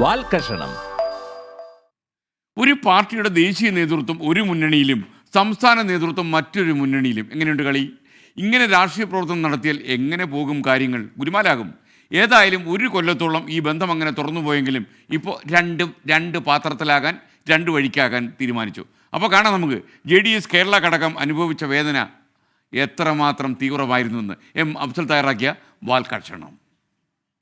വാൽക്കഷണം. ഒരു പാർട്ടിയുടെ ദേശീയ നേതൃത്വം ഒരു മുന്നണിയിലും സംസ്ഥാന നേതൃത്വം മറ്റൊരു മുന്നണിയിലും. എങ്ങനെയുണ്ട് കളി? ഇങ്ങനെ രാഷ്ട്രീയ പ്രവർത്തനം നടത്തിയാൽ എങ്ങനെ പോകും കാര്യങ്ങൾ? ഗുരുമാലാകും. ഏതായാലും ഒരു കൊല്ലത്തോളം ഈ ബന്ധം അങ്ങനെ തുറന്നു പോയെങ്കിലും ഇപ്പോൾ രണ്ടും രണ്ട് പാത്രത്തിലാകാൻ രണ്ട് വഴിക്കാകാൻ തീരുമാനിച്ചു. അപ്പോൾ കാണാം നമുക്ക്. ജെ ഡി എസ് കേരള ഘടകം അനുഭവിച്ച വേദന എത്രമാത്രം തീവ്രമായിരുന്നു എന്ന്. എം. അഫ്സൽ തയ്യാറാക്കിയ വാൽക്കഷണം.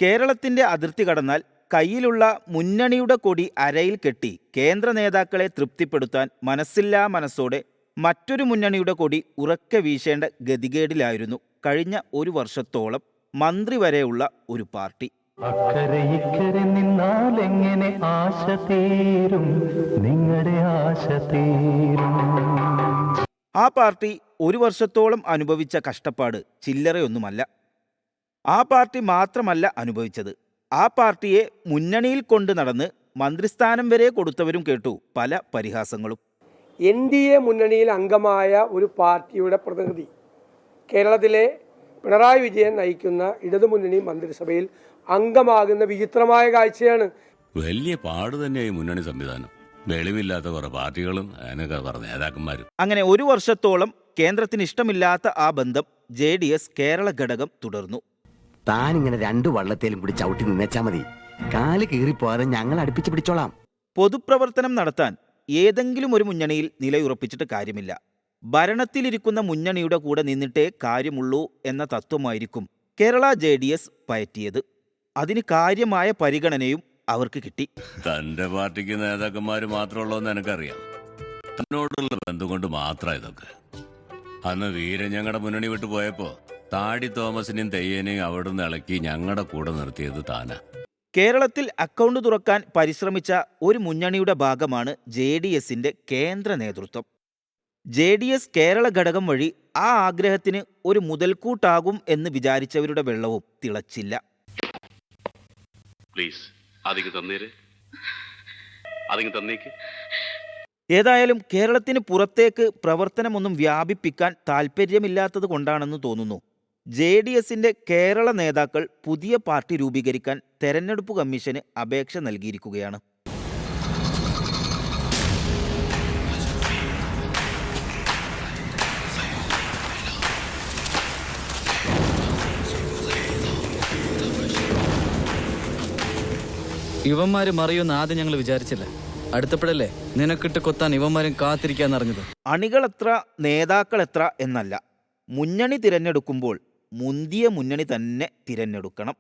കേരളത്തിന്റെ അതിർത്തി കടന്നാൽ കയ്യിലുള്ള മുന്നണിയുടെ കൊടി അരയിൽ കെട്ടി കേന്ദ്ര നേതാക്കളെ തൃപ്തിപ്പെടുത്താൻ മനസ്സില്ലാ മനസ്സോടെ മറ്റൊരു മുന്നണിയുടെ കൊടി ഉറക്കെ വീശേണ്ട ഗതികേടിലായിരുന്നു കഴിഞ്ഞ ഒരു വർഷത്തോളം മന്ത്രി വരെയുള്ള ഒരു പാർട്ടി. അക്കരെ ഇക്കരെ നിന്നാൽ എങ്ങനെ ആശ തീരും? നിങ്ങളുടെ ആശ തീരും. ആ പാർട്ടി ഒരു വർഷത്തോളം അനുഭവിച്ച കഷ്ടപ്പാട് ചില്ലറയൊന്നുമല്ല. ആ പാർട്ടി മാത്രമല്ല അനുഭവിച്ചത്. ആ പാർട്ടിയെ മുന്നണിയിൽ കൊണ്ട് നടന്ന് മന്ത്രിസ്ഥാനം വരെ കൊടുത്തവരും കേട്ടു പല പരിഹാസങ്ങളും. എൻ ഡി എ മുന്നണിയിൽ അംഗമായ ഒരു പാർട്ടിയുടെ പ്രതിനിധി. കേരളത്തിലെ പിണറായി വിജയൻ നയിക്കുന്ന ഇടതുമുന്നണി മന്ത്രിസഭയിൽ അംഗമാകുന്ന വിചിത്രമായ കാഴ്ചയാണ്. വലിയ പാട് തന്നെയായി മുന്നണി സംവിധാനം. വെളിവില്ലാത്ത കുറെ പാർട്ടികളും അതിനൊക്കെ കുറെ നേതാക്കന്മാരും. അങ്ങനെ ഒരു വർഷത്തോളം കേന്ദ്രത്തിന് ഇഷ്ടമില്ലാത്ത ആ ബന്ധം ജെ ഡി എസ് കേരള ഘടകം തുടർന്നു. താനിങ്ങനെ രണ്ടു വള്ളത്തേലും കൂടി ചവിട്ടി നിന്നേച്ചാ മതി. കാൽ കീറിപ്പോകാതെ ഞങ്ങൾ അടുപ്പിച്ച് പിടിച്ചോളാം. പൊതുപ്രവർത്തനം നടത്താൻ ഏതെങ്കിലും ഒരു മുന്നണിയിൽ നിലയുറപ്പിച്ചിട്ട് കാര്യമില്ല. ഭരണത്തിലിരിക്കുന്ന മുന്നണിയുടെ കൂടെ നിന്നിട്ടേ കാര്യമുള്ളൂ എന്ന തത്വമായിരിക്കും കേരള ജെ ഡി എസ് പയറ്റിയത്. അതിന് കാര്യമായ പരിഗണനയും അവർക്ക് കിട്ടി. തന്റെ പാർട്ടിക്ക് നേതാക്കന്മാര് മാത്രമുള്ളതെന്ന് എനിക്കറിയാം. തന്നോടുള്ള ബന്ധം കൊണ്ട് മാത്രം ഇതൊക്കെ. അന്ന് വീരൻ ഞങ്ങളുടെ മുന്നണി വിട്ടു പോയപ്പോ താടി തോമസിനെയും തെയ്യനെയും അവിടുന്ന് ഇളക്കി ഞങ്ങളുടെ കൂടെ നിർത്തിയത് താനാ. കേരളത്തിൽ അക്കൗണ്ട് തുറക്കാൻ പരിശ്രമിച്ച ഒരു മുന്നണിയുടെ ഭാഗമാണ് ജെ ഡി എസിന്റെ കേന്ദ്ര നേതൃത്വം. ജെ ഡി എസ് കേരള ഘടകം വഴി ആ ആഗ്രഹത്തിന് ഒരു മുതൽക്കൂട്ടാകും എന്ന് വിചാരിച്ചവരുടെ വെള്ളവും തിളച്ചില്ല. പ്ലീസ് ഏതായാലും കേരളത്തിന് പുറത്തേക്ക് പ്രവർത്തനമൊന്നും വ്യാപിപ്പിക്കാൻ താല്പര്യമില്ലാത്തത് കൊണ്ടാണെന്ന് തോന്നുന്നു. ജെ ഡി എസിന്റെ കേരള നേതാക്കൾ പുതിയ പാർട്ടി രൂപീകരിക്കാൻ തെരഞ്ഞെടുപ്പ് കമ്മീഷന് അപേക്ഷ നൽകിയിരിക്കുകയാണ്. ഇവന്മാര് മറിയുമെന്ന് ആദ്യം ഞങ്ങൾ വിചാരിച്ചില്ല. അടുത്തപ്പോഴല്ലേ നിനക്കിട്ട് കൊത്താൻ ഇവന്മാരും കാത്തിരിക്കാന്നറിഞ്ഞത്. നേതാക്കൾ എത്ര എന്നല്ല. മുന്നണി തിരഞ്ഞെടുക്കുമ്പോൾ മുന്തിയ മുന്നണി തന്നെ തിരഞ്ഞെടുക്കണം.